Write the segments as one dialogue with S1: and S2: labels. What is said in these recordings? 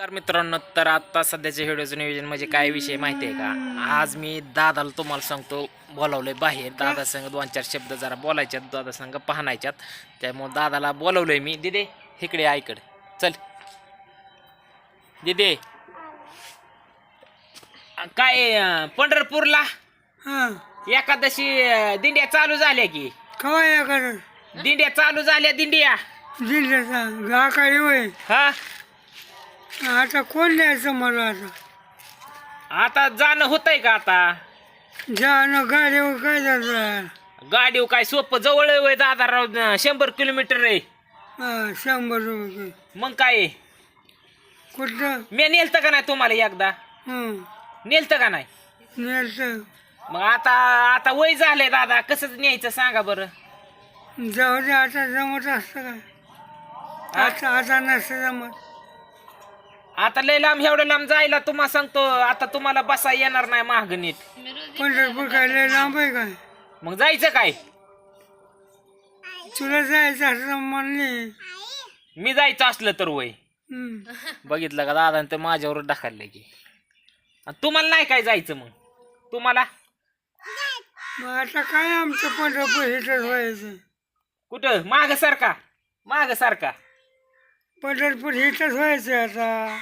S1: नमस्कार मित्रांनो तर आता सध्याच्या व्हिडिओचं नियोजन म्हणजे काय विषय माहिती आहे का? आज मी दादाला तुम्हाला सांगतो बोलावलंय बाहेर. दादा संग दोन चार शब्द जरा बोलायच्यात दादा संग पाहणायच्यात. त्यामुळे दादाला बोलवलंय मी. दिदे इकडे आईकडे चल. दिदे. काय पंढरपूरला?
S2: हा.
S1: एकादशी दिंड्या चालू झाल्या की?
S2: कवा या कर?
S1: दिंड्या चालू झाल्या दिंड्या.
S2: वय
S1: हा.
S2: आता कोण द्यायचं मला आता?
S1: आता जाणं होतंय का आता?
S2: जाणं गाडीवर काय जायचं?
S1: गाडीव काय सोपं? जवळ आहे दादा राव शंभर किलोमीटर आहे.
S2: हा, शंभर रुपये.
S1: मग काय आहे?
S2: कुठं?
S1: मी नेलतं का नाही तुम्हाला एकदा?
S2: हं
S1: नेलतं का नाही?
S2: न्यायचं
S1: मग आता आता वय झालंय दादा. कसं न्यायचं सांगा बरं.
S2: जाऊ दे आता जमत असतं काय? आता आता नसतं जमत.
S1: आता लय लांब एवढं लांब जायला तुम्हाला सांगतो आता तुम्हाला बसा येणार नाही महाग नीट
S2: पंढरपूर काय लय लांब आहे काय?
S1: मग जायचं काय?
S2: तुला जायचं असं म्हणले.
S1: मी जायचं असलं तर वय. बघितलं का दादा ते माझ्यावर ढकललंय की. आणि तुम्हाला नाही काय जायचं मग? तुम्हाला?
S2: मग आता काय आमचं पंढरपूर हिटच व्हायचं?
S1: कुठं? माग सारखा? माग सारखा?
S2: पंढरपूर हिटच व्हायचं आता.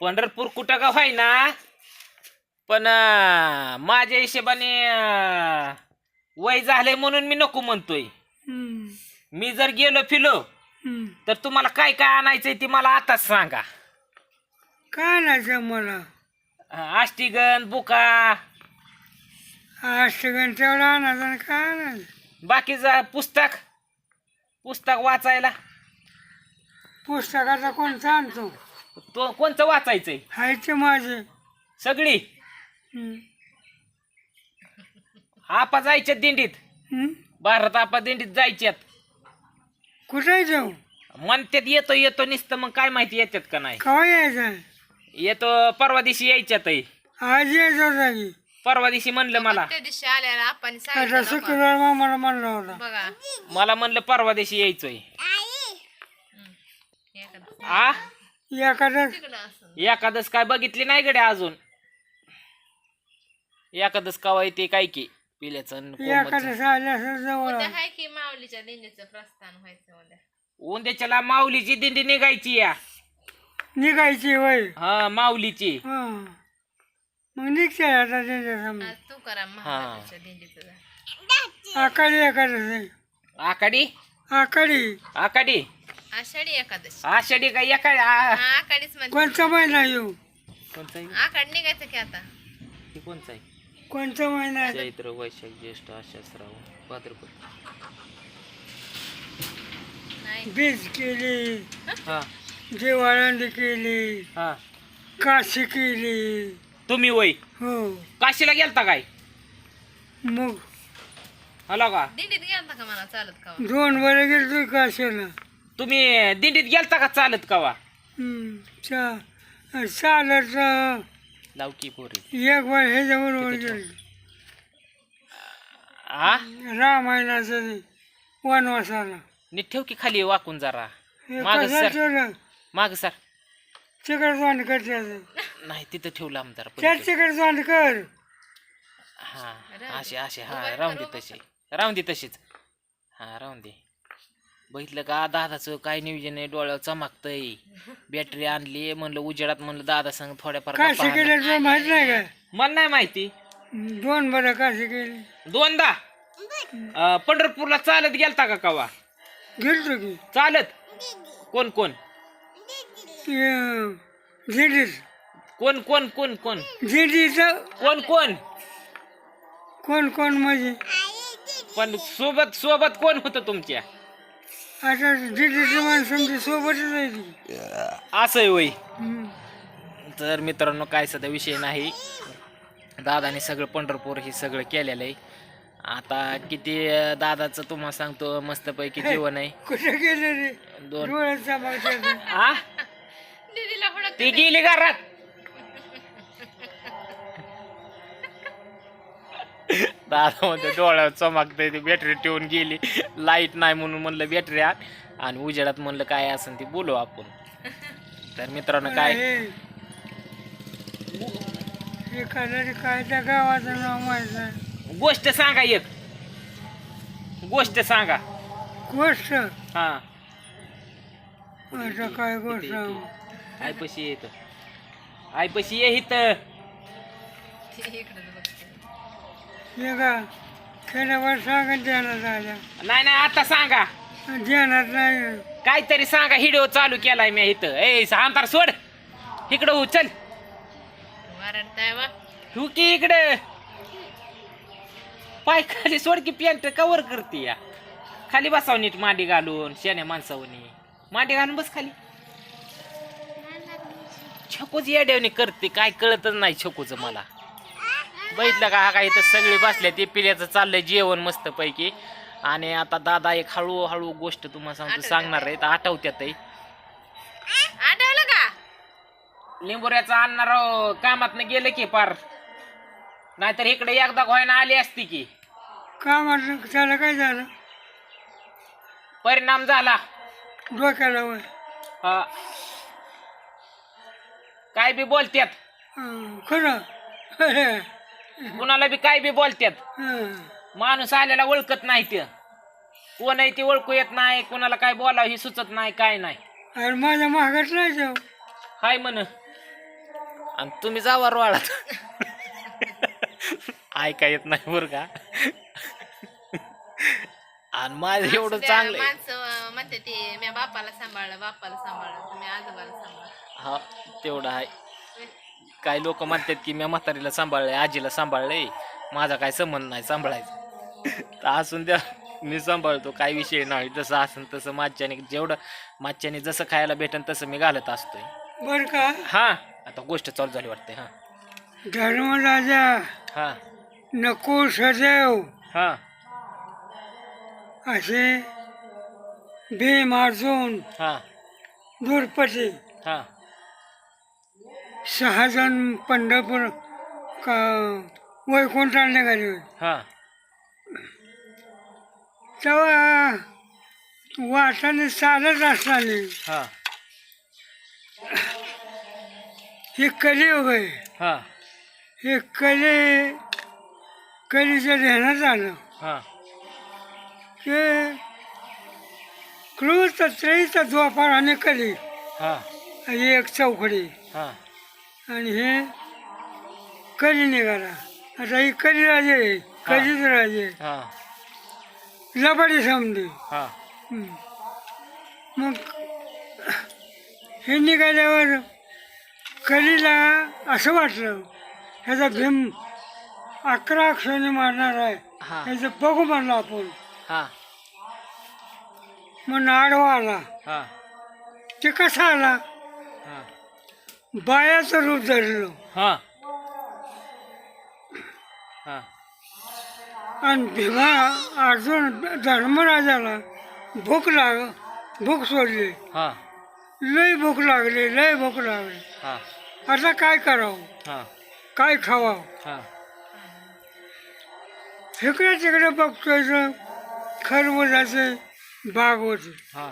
S1: पंढरपूर कुठं का ना? पण माझ्या हिशोबाने वय झालंय म्हणून मी नको म्हणतोय. मी जर गेलो फिलो. तर तुम्हाला काय काय आणायचंय ते मला आताच सांगा.
S2: काय नाही मला?
S1: अं, आष्टीगन बुका.
S2: अष्टगण तेवढा आणायचा आणि काय नाही
S1: बाकीचं पुस्तक. पुस्तक वाचायला.
S2: पुस्तकाचा कोणता आणतो?
S1: तो कोणचं वाचायचंय?
S2: हायचे माझे.
S1: सगळी?
S2: हं.
S1: आपा जायच्यात दिंडीत?
S2: हं?
S1: भारत आपा दिंडीत जायच्यात.
S2: कुठे जाऊ?
S1: म्हणतात येतो येतो नुसतं मग काय माहिती येतात का नाही?
S2: केव्हा यायचं?
S1: येतो परवा दिवशी यायच्यात
S2: आज यायचं जागी.
S1: परवा दिवशी म्हणलं मला.
S3: त्या दिवशी आल्याला आपण
S2: आता
S3: सांगितलं नको.
S2: शुक्रवार मामाला म्हणला होता.
S3: बघा.
S1: मला म्हणलं परवा दिवशी यायचोय. आ?
S2: एखादं
S3: तिकडं असं
S1: एकादस काय बघितली नाही गड्या अजून. एकादस कवा येते काय की पिल्याचं.
S2: एखादं आल्या असं जवळ.
S3: उद्या हाय की माऊलीच्या दिंडीचं प्रस्थान व्हायचं उद्या.
S1: उंद्याच्याला माऊलीची दिंडी निघायची या.
S2: निघायची वय
S1: हा माऊलीची.
S2: हं. मग निघते आता त्यांच्यासमोर.
S3: आज तू करा महाराजांच्या दिंडीचं जा.
S2: आकाडी एखादं
S1: आकाडी
S2: आकाडी
S1: आकाडी
S3: आषाढी एकादशी.
S1: आषाढी काय एका आ-
S3: हा आकाडीच म्हणजे
S2: कोणता महिना येऊ
S1: कोणचं आहे?
S3: आकाड निघायचं की आता?
S1: ते कोणचं आहे?
S2: कोणता महिना आहे?
S1: चैत्र वैशाख ज्येष्ठ आषाढ श्रावण भाद्रपद.
S3: नाही.
S2: बीज केली
S1: हा.
S2: केली
S1: हा.
S2: काशी केली.
S1: तुम्ही वय?
S2: हो.
S1: काशीला गेलता काय?
S2: मग?
S1: हॅलो का?
S3: दिंडीत गेलता का मला? चालत का?
S2: दोन बरे गेलो काशीला.
S1: तुम्ही दिंडीत गेलता का चालत कवा?
S2: हं. चा चालत
S1: लावकी पोरी.
S2: एक वर गेलो
S1: आ?
S2: रामायणाचं ते वनवासाला.
S1: नीट ठेव की खाली वाकून जरा.
S2: हे
S1: मागं
S2: कसं
S1: सर.
S2: ठेवलं
S1: माग सर.
S2: तिकडे जाऊन कर त्याचं.
S1: नाही तिथं ठेवलं आम जरा
S2: त्या. तिकडे जाऊन कर.
S1: हा असे असे. हा राहून दे तशी. राहून दे तशीच. हा राहून दे. बघितलं का दादाचं काय नियोजन आहे? डोळ्यावर चमकतंय. बॅटरी आणली म्हणलं उजेडात म्हणलं दादा सांग थोड्याफार गप्पा
S2: तुला माहीत नाही का
S1: मला नाही माहिती.
S2: दोन बरं काशी केली
S1: दोनदा? अं, पंढरपूरला चालत गेलता का कवा?
S2: गेलतो की.
S1: चालत? कोण कोण?
S2: झिडीत
S1: कोण कोण कोण कोण?
S2: झिडीचं
S1: कोण कोण?
S2: कोण कोण म्हणजे?
S1: पण सोबत सोबत कोण होतं तुमच्या?
S2: आता झिडीचं माणसं आमच्या सोबतच आहे ती
S1: असं होय
S2: हं.
S1: तर मित्रांनो काय सध्या विषय नाही. दादाने सगळं पंढरपूर हे सगळं केलेलं आहे. आता किती अं, दादाचं तुम्हाला सांगतो मस्तपैकी जीवन आहे.
S2: कुठे गेले रे?
S1: दोन.
S2: डोळ्याचा मागच्या
S1: आ?
S3: दिदीला
S1: ती गेली घरात. दादा म्हणतो डोळ्यावर चमकतंय ती बॅटरी ठेवून गेली. लाइट नाही म्हणून म्हणलं बॅटरी आण. आणि उजेडात म्हणलं काय असेल ते बोलू आपण. तर मित्रांनो काय?
S2: काय त्या गावाचं नाव माहीत नाही
S1: गोष्ट सांगा एक. गोष्ट सांगा.
S2: गोष्ट?
S1: हा.
S2: आता काय गोष्ट
S1: आयपशी येत आयपशी ये इथं.
S3: इकडं बघते.
S2: खेड्यावर झाल्या
S1: नाही नाही आता सांगा.
S2: ध्यानात नाही.
S1: काहीतरी सांगा हिडिओ चालू केलाय मी इथं. ए अंतर सोड. इकडं हो चल
S3: वरडताय वा.
S1: तू की इकडं? पाय खाली सोड की पॅन्ट कवर करते या. खाली बसाव नीट मांडी घालून शेण्या माणसावनी. मांडी घालून बस खाली. छकूच येड्यावणी करते काय कळतच नाही छकूच मला. बघितलं का हा काय इथं सगळे बसले ते पिल्याचं चाललंय जेवण मस्त पैकी. आणि आता दादा एक हळूहळू गोष्ट तुम्हाला सांगतो सांगणार आहेत आठवत्यात
S3: आठवलं का?
S1: लिंबोऱ्याचं आणणार कामात गेलं की पार. नाहीतर इकडे एकदा व्हायला आली असती की.
S2: का म्हटलं त्याला काय झालं?
S1: परिणाम झाला.
S2: डोक्याला वय.
S1: हा. काय बी बोलत्यात.
S2: खरं?
S1: कुणाला बी काय बी बोलत्यात.
S2: हं.
S1: माणूस आलेला ओळखत नाही ते. कोण आहे ते ओळखू येत नाही कोणाला काय बोलावं हे सुचत नाही काय नाही.
S2: अरे माझ्या महागात नाही जाऊ.
S1: हाय म्हण. आणि तुम्ही जावा रोळात ऐका येत नाही बरं का? आणि माझं एवढं चांगलं आहे.
S3: माणसं म्हणते ते मी बापाला सांभाळलं बापाला सांभाळलं तुम्ही आजोबाला सांभाळलं
S1: हा तेवढं आहे. काही लोक म्हणतात की मी म्हातारीला सांभाळलंय आजीला सांभाळलंय. माझा काय संबंध नाही सांभाळायचं. तर असून द्या मी सांभाळतो काही विषय नाही. जसं असेल तसं माझ्याने जेवढं माझ्याने जसं खायला भेटेन तसं मी घालत असतोय.
S2: बर का?
S1: हा आता गोष्ट चालू झाली वाटते हा.
S2: धर्मराजा
S1: हा.
S2: नको सदैव
S1: हा.
S2: असे भीम अर्जुन
S1: हा.
S2: दुर्पती
S1: हा.
S2: सहा जण पंढरपूर का वैकुंठाला निघाले होते
S1: हा.
S2: तेव्हा वाटाने चालत असताना
S1: हा.
S2: हे कलियुग आहे
S1: हा.
S2: हे कली कलीच्या ध्यानात आलं
S1: हा.
S2: की क्रूर त्रेचा द्वापार आणि कली
S1: हा
S2: ही. एक चौकडी.
S1: हा.
S2: आणि हे कली निघाला? आता ही कली राजे? आहे कलीच राजे.
S1: हा.
S2: लबाडी समजे
S1: हा.
S2: हं. मग हे निघाल्यावर कलीला असं वाटलं? ह्याचा भीम अकरा अक्षराने मारणार आहे.
S1: हा.
S2: ह्याचं बघू म्हणलं आपण.
S1: हा.
S2: मग आडवा आला.
S1: हा.
S2: ते कसा आला? बायाचं रूप धरलं.
S1: हा. हा.
S2: आणि भीमा अर्जुन धर्मराजाला भूक लाग भूक सोडली.
S1: हा.
S2: लय भूक लागली लय भूक लागली.
S1: हा.
S2: आता काय करावं?
S1: हा.
S2: काय खावावं
S1: हा.
S2: इकडे तिकडे बघतोय खरबुजाचे बाग होते.
S1: हा.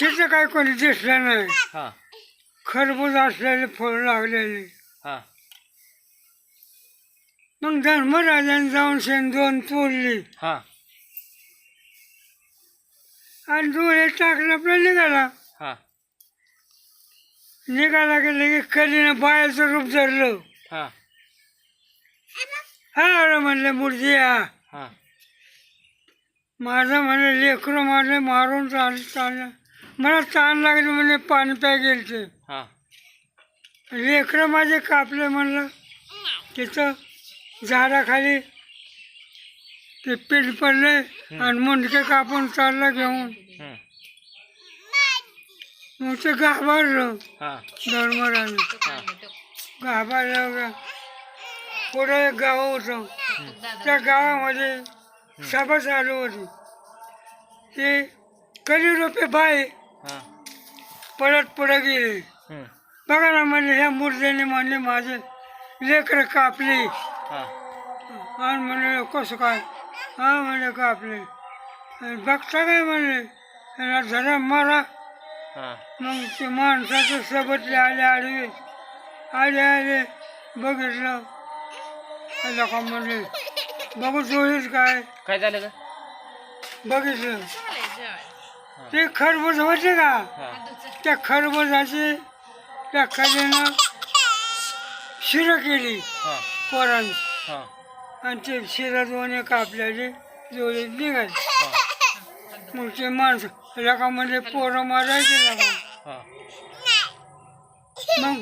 S2: तिथं काय कोणी दिसलं नाही.
S1: हा.
S2: खरबूज असलेले फळ लागलेले.
S1: हा.
S2: मग धर्मराजाने जाऊन शेण दोन तोडली.
S1: हा.
S2: आणि डोळे टाकलं आपलं निघाला.
S1: हा.
S2: निघाला की लगे कलीनं बायाचं रूप धरलं.
S1: हा.
S2: हा अरे म्हणले मुर्जिया
S1: हा.
S2: माझं म्हणले लेकरं मारले मारून चाल चाललं मला ताण लागली म्हणजे पाणी प्या गेलते.
S1: हा.
S2: लेकरं माझे कापले म्हणलं. तिथं झाडाखाली ते पीठ पडले आणि मुंडके कापून चाललं घेऊन.
S1: हम्म.
S2: मग ते घाबरलं.
S1: हा.
S2: धर्मराने
S1: हा.
S2: घाबरलं का पुढं एक गाव होतं. त्या गावामध्ये सभा चालू होती. ते कली रुपये बाय
S1: हा
S2: परत पुढे गेले.
S1: हम्म.
S2: बघा ना म्हणजे ह्या मूर्तीने म्हणले माझे लेकरं कापले.
S1: हा.
S2: आणि म्हणले कसं काय? हा म्हणले कापले. आणि बघता काय म्हणले? याला जरा मारा.
S1: हा.
S2: मग ते माणसाचं सबतले आले आडवे आले आले. बघितलं. आलं का म्हणले बघू जोडीच काय?
S1: काय झालं का
S2: बघितलं. ते खरबूज होते का?
S1: हा.
S2: त्या खरबुजाची त्या कलेनं शिरं केली पोरांनी. आणि ते शिरं दोन्ही कापल्याचे जोडे निघाले. मग ते माणसं लका म्हणजे पोरं मारायचे लका मग?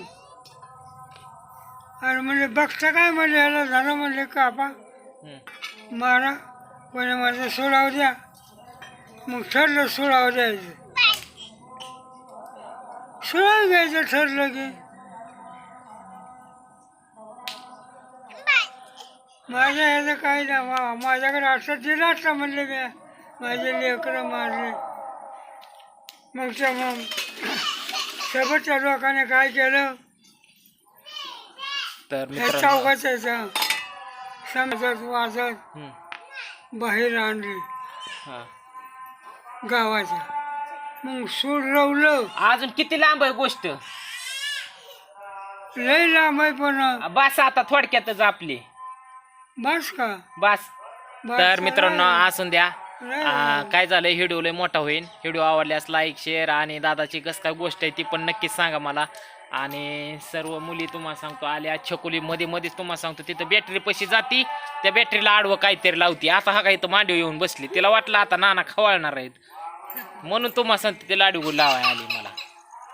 S2: आणि म्हणजे बघता काय म्हणजे याला झालं म्हणले कापा. मारा कोणी माझं सोडाव द्या. मग ठरलं सोडाव द्यायचं. सोडाव घ्यायचं ठरलं की. माझ्या ह्याचं काय ना मा माझ्याकडे असं दिलं असतं म्हणले मी. माझे लेकरं मारले मग त्या मग सोबतच्या लोकांनी काय केलं?
S1: तर मित्रांनो
S2: चौकाच्या समजत वाजत. बाहेर आणले. गावाच्या. मग सूर रवलं.
S1: अजून किती लांब आहे गोष्ट?
S2: लय लांब आहे पण.
S1: बस आता थोडक्यातच आपली.
S2: बस का?
S1: बस.
S2: बस
S1: तर मित्रांनो? असून द्या. आ, काय झालं? व्हिडिओ लय मोठा होईल व्हिडिओ आवडल्यास लाईक शेअर आणि दादाची कस काय गोष्ट आहे ती पण नक्कीच सांगा मला. आणि सर्व मुली तुम्हाला सांगतो आल्या छकुली मध्ये मध्येच तुम्हाला सांगतो तिथं बॅटरी पशी जाती. त्या बॅटरीला आडवं काहीतरी लावती. आता हा काही तर मांडव येऊन बसली. तिला वाटलं आता नाना खवळणार आहेत. म्हणून तुम्हाला सांगते ते लाडू लावाय आली मला.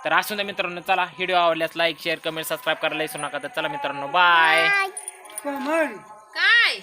S1: तर असून द्या मित्रांनो चला व्हिडिओ आवडल्यास लाईक शेअर कमेंट सबस्क्राईब करायला विसरू नका. तर चला मित्रांनो बाय
S2: कमल.
S3: काय?